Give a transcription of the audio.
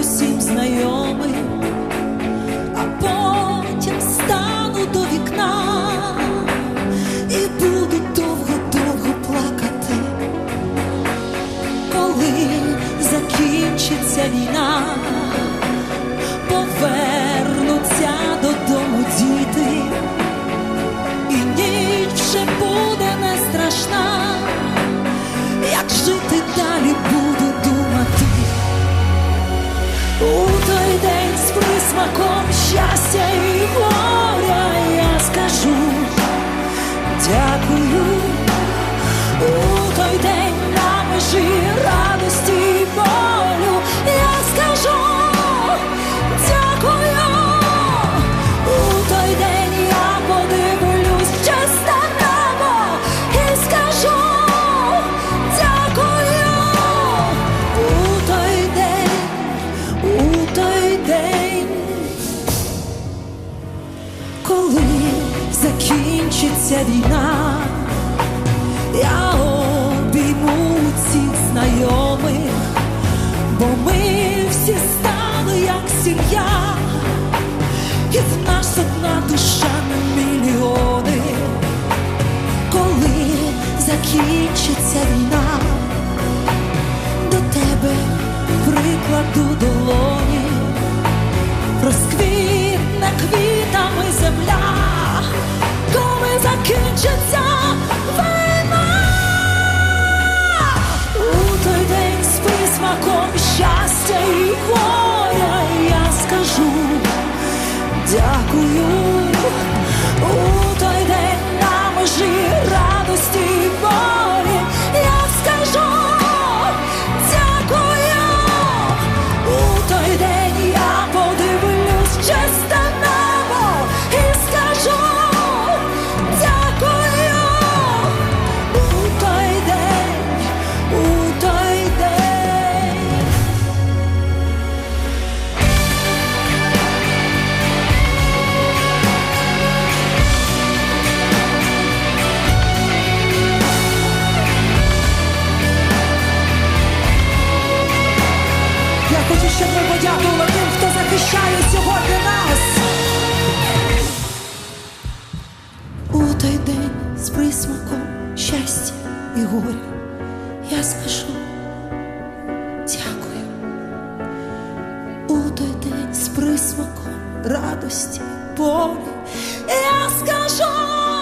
усім знайомим, а потім стану до вікна і буду довго-довго плакати, коли закінчиться війна, закінчиться війна, я обійму цих знайомих, бо ми всі стали як сім'я, і в нас одна душа на мільйони, коли закінчиться війна, до тебе прикладу коли закінчиться щоб ми подякували тим, хто захищає сьогодні нас. У той день з присмаком щастя і горя я скажу дякую. У той день з присмаком радості, болі я скажу